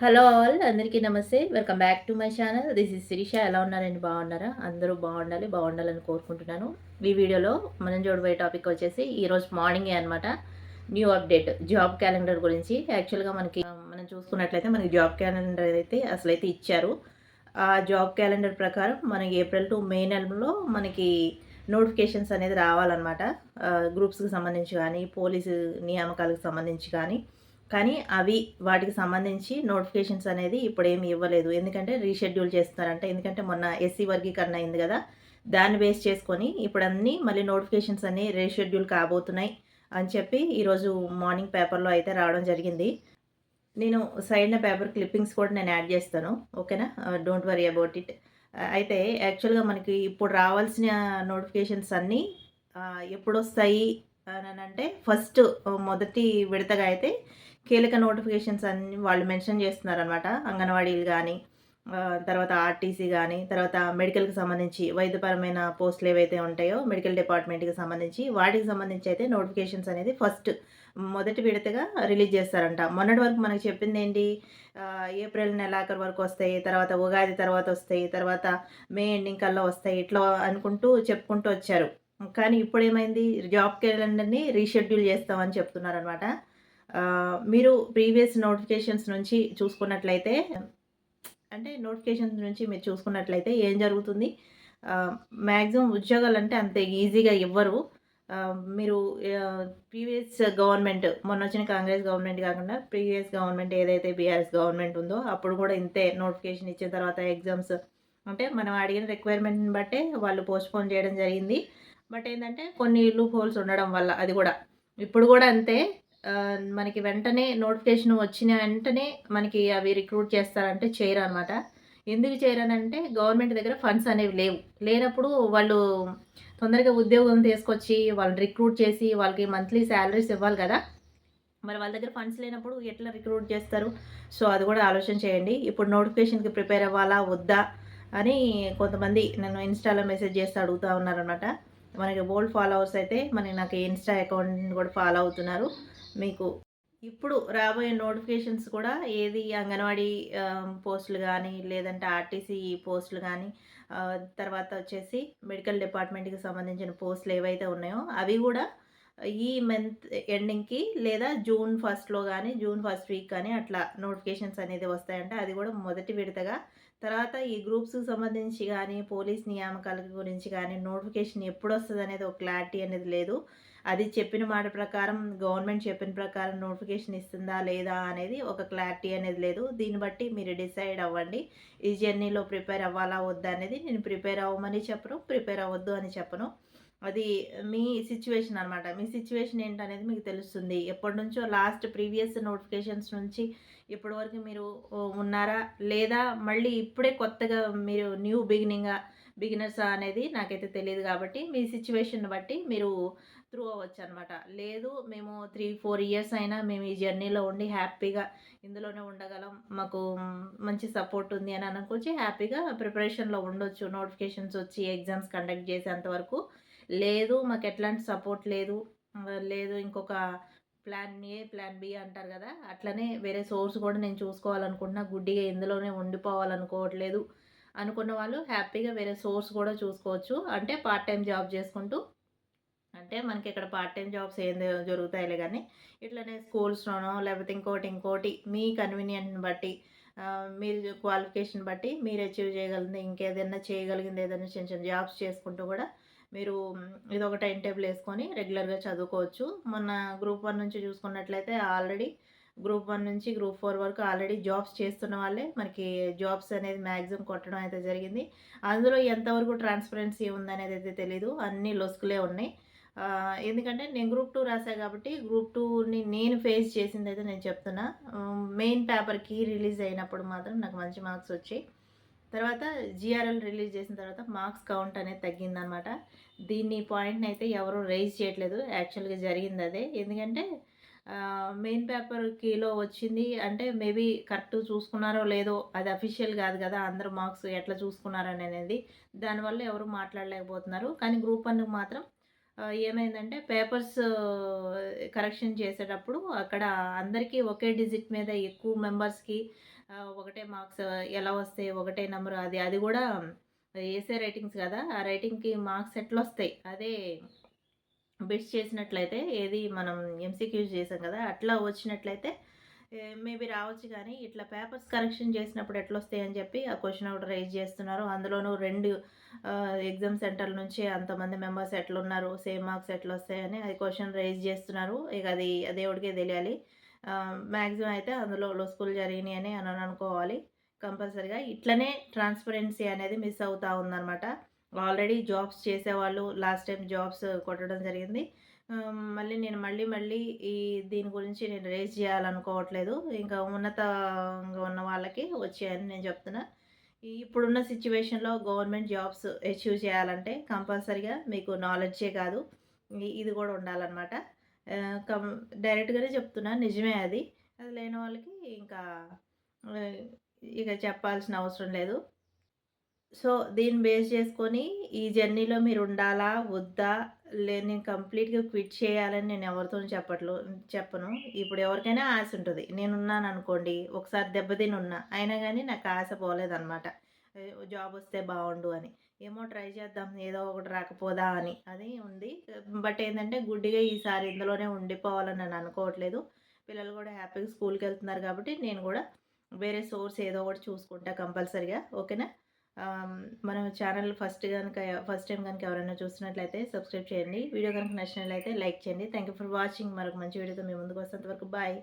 Hello all అందరికీ నమస్తే. Welcome back to my channel. This is Sirisha. ఎలా ఉన్నారండి? బాగున్నారా? అందరూ బాగుండాలి బాగుండాలని కోరుకుంటున్నాను. ఈ వీడియోలో మనం చూడబోయే టాపిక్ వచ్చేసి ఈరోజు మార్నింగే అనమాట న్యూ అప్డేట్. జాబ్ క్యాలెండర్ గురించి. యాక్చువల్గా మనకి మనం చూసుకున్నట్లయితే మనకి జాబ్ క్యాలెండర్ అయితే అసలైతే ఇచ్చారు. ఆ జాబ్ క్యాలెండర్ ప్రకారం మనకి ఏప్రిల్ టు మే నెలలో మనకి నోటిఫికేషన్స్ అనేది రావాలన్నమాట. గ్రూప్స్కి సంబంధించి కానీ పోలీసు నియామకాలకు సంబంధించి కానీ. కానీ అవి వాటికి సంబంధించి నోటిఫికేషన్స్ అనేది ఇప్పుడు ఏమి ఇవ్వలేదు. ఎందుకంటే రీషెడ్యూల్ చేస్తున్నారంట. ఎందుకంటే మొన్న ఎస్సీ వర్గీకరణ అయింది కదా. దాన్ని బేస్ చేసుకొని ఇప్పుడు అన్నీ మళ్ళీ నోటిఫికేషన్స్ అన్నీ రీషెడ్యూల్ కాబోతున్నాయి అని చెప్పి ఈరోజు మార్నింగ్ పేపర్లో అయితే రావడం జరిగింది. నేను సైడ్న పేపర్ క్లిప్పింగ్స్ కూడా నేను యాడ్ చేస్తాను. ఓకేనా? Don't worry about it. అయితే యాక్చువల్గా మనకి ఇప్పుడు రావాల్సిన నోటిఫికేషన్స్ అన్నీ ఎప్పుడు వస్తాయి అని అంటే ఫస్ట్ మొదటి విడతగా అయితే కీలక నోటిఫికేషన్స్ అన్ని వాళ్ళు మెన్షన్ చేస్తున్నారనమాట అంగన్వాడీలు కానీ తర్వాత ఆర్టీసీ కానీ తర్వాత మెడికల్కి సంబంధించి వైద్యపరమైన పోస్టులు ఏవైతే ఉంటాయో మెడికల్ డిపార్ట్మెంట్కి సంబంధించి వాటికి సంబంధించి అయితే నోటిఫికేషన్స్ అనేది ఫస్ట్ మొదటి విడతగా రిలీజ్ చేస్తారంట. మొన్నటి వరకు మనకు చెప్పింది ఏంటి? ఏప్రిల్ నెలాఖరు వరకు వస్తాయి తర్వాత ఉగాది తర్వాత వస్తాయి తర్వాత మే ఎండింగ్ కల్లా వస్తాయి ఇట్లా అనుకుంటూ చెప్పుకుంటూ వచ్చారు. కానీ ఇప్పుడు ఏమైంది? జాబ్ క్యాలెండర్ని రీషెడ్యూల్ చేస్తామని చెప్తున్నారనమాట మీరు ప్రీవియస్ నోటిఫికేషన్స్ నుంచి చూసుకున్నట్లయితే అంటే నోటిఫికేషన్స్ నుంచి మీరు చూసుకున్నట్లయితే ఏం జరుగుతుంది? మ్యాక్సిమం ఉద్యోగాలు అంటే అంత ఈజీగా ఇవ్వరు. మీరు ప్రీవియస్ గవర్నమెంట్ మొన్న వచ్చిన కాంగ్రెస్ గవర్నమెంట్ కాకుండా ప్రీవియస్ గవర్నమెంట్ ఏదైతే బీఆర్ఎస్ గవర్నమెంట్ ఉందో అప్పుడు కూడా ఇంతే నోటిఫికేషన్ ఇచ్చిన తర్వాత ఎగ్జామ్స్. అంటే మనం అడిగిన రిక్వైర్మెంట్ని బట్టే వాళ్ళు పోస్ట్పోన్ చేయడం జరిగింది. బట్ ఏంటంటే కొన్ని లూప్ హోల్స్ ఉండడం వల్ల అది కూడా. ఇప్పుడు కూడా అంతే మనకి వెంటనే నోటిఫికేషన్ వచ్చిన వెంటనే మనకి అవి రిక్రూట్ చేస్తారంటే చేయరు అనమాట ఎందుకు చేయరనంటే గవర్నమెంట్ దగ్గర ఫండ్స్ అనేవి లేవు. లేనప్పుడు వాళ్ళు తొందరగా ఉద్యోగం తీసుకొచ్చి వాళ్ళని రిక్రూట్ చేసి వాళ్ళకి మంత్లీ శాలరీస్ ఇవ్వాలి కదా. మరి వాళ్ళ దగ్గర ఫండ్స్ లేనప్పుడు ఎట్లా రిక్రూట్ చేస్తారు? సో అది కూడా ఆలోచన చేయండి. ఇప్పుడు నోటిఫికేషన్కి ప్రిపేర్ అవ్వాలా? వద్దా? అని కొంతమంది నన్ను ఇన్స్టాలో మెసేజ్ చేసి అడుగుతూ ఉన్నారనమాట మనకి ఓల్డ్ ఫాలోవర్స్ అయితే మనకి నాకు ఇన్స్టా అకౌంట్ కూడా ఫాలో అవుతున్నారు. మీకు ఇప్పుడు రాబోయే నోటిఫికేషన్స్ కూడా ఏది అంగన్వాడీ పోస్టులు కానీ లేదంటే ఆర్టీసీ పోస్టులు కానీ తర్వాత వచ్చేసి మెడికల్ డిపార్ట్మెంట్కి సంబంధించిన పోస్టులు ఏవైతే ఉన్నాయో అవి కూడా ఈ మంత్ ఎండింగ్కి లేదా జూన్ ఫస్ట్లో కానీ జూన్ ఫస్ట్ వీక్ కానీ అట్లా నోటిఫికేషన్స్ అనేది వస్తాయంటే. అది కూడా మొదటి విడతగా. తర్వాత ఈ గ్రూప్స్కి సంబంధించి కానీ పోలీస్ నియామకాల గురించి కానీ నోటిఫికేషన్ ఎప్పుడు వస్తుంది అనేది ఒక క్లారిటీ అనేది లేదు. అది చెప్పిన మాట ప్రకారం గవర్నమెంట్ చెప్పిన ప్రకారం నోటిఫికేషన్ ఇస్తుందా లేదా అనేది ఒక క్లారిటీ అనేది లేదు. దీన్ని బట్టి మీరు డిసైడ్ అవ్వండి. ఈ జర్నీలో ప్రిపేర్ అవ్వాలా వద్దా అనేది నేను ప్రిపేర్ అవ్వమని చెప్పను ప్రిపేర్ అవ్వద్దు అని చెప్పను. అది మీ సిచ్యువేషన్ అనమాట మీ సిచ్యువేషన్ ఏంటనేది మీకు తెలుస్తుంది. ఎప్పటి నుంచో లాస్ట్ ప్రీవియస్ నోటిఫికేషన్స్ నుంచి ఇప్పటి వరకు మీరు ఉన్నారా? లేదా మళ్ళీ ఇప్పుడే కొత్తగా మీరు న్యూ బిగినింగా బిగినర్స్ అనేది నాకైతే తెలియదు కాబట్టి మీ సిచ్యువేషన్ బట్టి మీరు త్రూ అవ్వచ్చు అనమాట లేదు మేము త్రీ ఫోర్ ఇయర్స్ అయినా మేము ఈ జర్నీలో ఉండి హ్యాపీగా ఇందులోనే ఉండగలం మాకు మంచి సపోర్ట్ ఉంది అని అనుకోవచ్చు హ్యాపీగా ప్రిపరేషన్లో ఉండొచ్చు. నోటిఫికేషన్స్ వచ్చి ఎగ్జామ్స్ కండక్ట్ చేసేంత వరకు. లేదు మాకు ఎట్లాంటి సపోర్ట్ లేదు. లేదు ఇంకొక ప్లాన్ ఏ ప్లాన్ బి అంటారు కదా అట్లనే వేరే సోర్స్ కూడా నేను చూసుకోవాలనుకుంటున్నా. గుడ్డిగా ఇందులోనే ఉండిపోవాలనుకోవట్లేదు. అనుకున్న వాళ్ళు హ్యాపీగా వేరే సోర్స్ కూడా చూసుకోవచ్చు. అంటే పార్ట్ టైం జాబ్ చేసుకుంటూ. అంటే మనకి ఇక్కడ పార్ట్ టైం జాబ్స్ ఏం జరుగుతాయిలే కానీ ఇట్లనే స్కూల్స్లోనో లేకపోతే ఇంకోటి ఇంకోటి మీ కన్వీనియంట్ని బట్టి మీరు క్వాలిఫికేషన్ బట్టి మీరు అచీవ్ చేయగలిగింది ఇంకేదైనా చేయగలిగింది ఏదైనా చిన్న చిన్న జాబ్స్ చేసుకుంటూ కూడా మీరు ఇది ఒక టైం టేబుల్ వేసుకొని రెగ్యులర్గా చదువుకోవచ్చు. మొన్న గ్రూప్ వన్ నుంచి చూసుకున్నట్లయితే ఆల్రెడీ గ్రూప్ వన్ నుంచి గ్రూప్ ఫోర్ వరకు ఆల్రెడీ జాబ్స్ చేస్తున్న వాళ్ళే. మనకి జాబ్స్ అనేది మ్యాక్సిమం కొట్టడం అయితే జరిగింది. అందులో ఎంతవరకు ట్రాన్స్పరెన్సీ ఉందనేది అయితే తెలీదు. అన్ని లొసుకులే ఉన్నాయి. ఎందుకంటే నేను గ్రూప్ టూ రాసా కాబట్టి గ్రూప్ టూని నేను ఫేస్ చేసింది అయితే నేను చెప్తున్నా. మెయిన్ పేపర్కి రిలీజ్ అయినప్పుడు మాత్రం నాకు మంచి మార్క్స్ వచ్చాయి. తర్వాత జిఆర్ఎల్ రిలీజ్ చేసిన తర్వాత మార్క్స్ కౌంట్ అనేది తగ్గిందనమాట దీన్ని పాయింట్ని అయితే ఎవరు రైజ్ చేయట్లేదు. యాక్చువల్గా జరిగింది అదే. ఎందుకంటే మెయిన్ పేపర్ కీలో వచ్చింది. అంటే మేబీ కరెక్ట్ చూసుకున్నారో లేదో అది అఫీషియల్ కాదు కదా అందరు మార్క్స్ ఎట్లా చూసుకున్నారని అనేది. దానివల్ల ఎవరు మాట్లాడలేకపోతున్నారు. కానీ గ్రూప్ వన్కి మాత్రం ఏమైందంటే పేపర్స్ కరెక్షన్ చేసేటప్పుడు అక్కడ అందరికీ ఒకే డిజిట్ మీద ఎక్కువ మెంబర్స్కి ఒకటే మార్క్స్ ఎలా వస్తాయి ఒకటే నెంబర్ అది అది కూడా వేసే రైటింగ్స్ కదా. ఆ రైటింగ్కి మార్క్స్ ఎట్లా వస్తాయి? అదే బిట్స్ చేసినట్లయితే ఏది మనం ఎంసీక్యూస్ చేసాం కదా అట్లా వచ్చినట్లయితే మేబీ రావచ్చు కానీ ఇట్లా పేపర్స్ కరెక్షన్ చేసినప్పుడు ఎట్లా వస్తాయి అని చెప్పి ఆ క్వశ్చన్ ఒకటి రైజ్ చేస్తున్నారు. అందులోనూ రెండు ఎగ్జామ్ సెంటర్ల నుంచి అంతమంది మెంబర్స్ ఎట్లున్నారు సేమ్ మార్క్స్ ఎట్లా వస్తాయని అది క్వశ్చన్ రైజ్ చేస్తున్నారు. ఇక అది దేవుడికే తెలియాలి. మ్యాక్సిమం అయితే అందులో లొసుకులు జరిగినాయి అని అని అనుకోవాలి కంపల్సరిగా ఇట్లనే ట్రాన్స్పరెన్సీ అనేది మిస్ అవుతూ ఉందన్నమాట. ఆల్రెడీ జాబ్స్ చేసేవాళ్ళు లాస్ట్ టైం జాబ్స్ కొట్టడం జరిగింది. మళ్ళీ నేను మళ్ళీ మళ్ళీ ఈ దీని గురించి నేను రేజ్ చేయాలనుకోవట్లేదు. ఇంకా ఉన్నతంగా ఉన్న వాళ్ళకి వచ్చాయని నేను చెప్తున్నా. ఇప్పుడున్న సిచ్యువేషన్లో గవర్నమెంట్ జాబ్స్ అచీవ్ చేయాలంటే కంపల్సరిగా మీకు నాలెడ్జే కాదు. ఇది కూడా ఉండాలన్నమాట. కం డైరెక్ట్గానే చెప్తున్నా. నిజమే అది. అది లేని వాళ్ళకి ఇంకా ఇక చెప్పాల్సిన అవసరం లేదు. సో దీన్ని బేస్ చేసుకొని ఈ జర్నీలో మీరు ఉండాలా వద్దా? లే నేను కంప్లీట్గా క్విట్ చేయాలని నేను ఎవరితో చెప్పట్లు చెప్పను. ఇప్పుడు ఎవరికైనా ఆశ ఉంటుంది. నేను ఉన్నాను అనుకోండి ఒకసారి దెబ్బతిని ఉన్నా అయినా కానీ నాకు ఆశ పోలేదన్నమాట జాబ్ వస్తే బాగుండు అని. ఏమో ట్రై చేద్దాం ఏదో ఒకటి రాకపోదా అని. అది ఉంది. బట్ ఏంటంటే గుడ్డిగా ఈసారి ఇందులోనే ఉండిపోవాలని నేను అనుకోవట్లేదు. పిల్లలు కూడా హ్యాపీగా స్కూల్కి వెళ్తున్నారు కాబట్టి నేను కూడా వేరే సోర్స్ ఏదో ఒకటి చూసుకుంటా కంపల్సరిగా. ఓకేనా? మన ఛానల్ ఫస్ట్ కనుక ఫస్ట్ టైం కనుక ఎవరైనా చూస్తున్నట్లయితే సబ్స్క్రైబ్ చేయండి. వీడియో కనుక నచ్చినట్లయితే లైక్ చేయండి. థ్యాంక్ యూ ఫర్ వాచింగ్ మరొక మంచి వీడియోతో మేము ముందుకు వస్తేంత వరకు బాయ్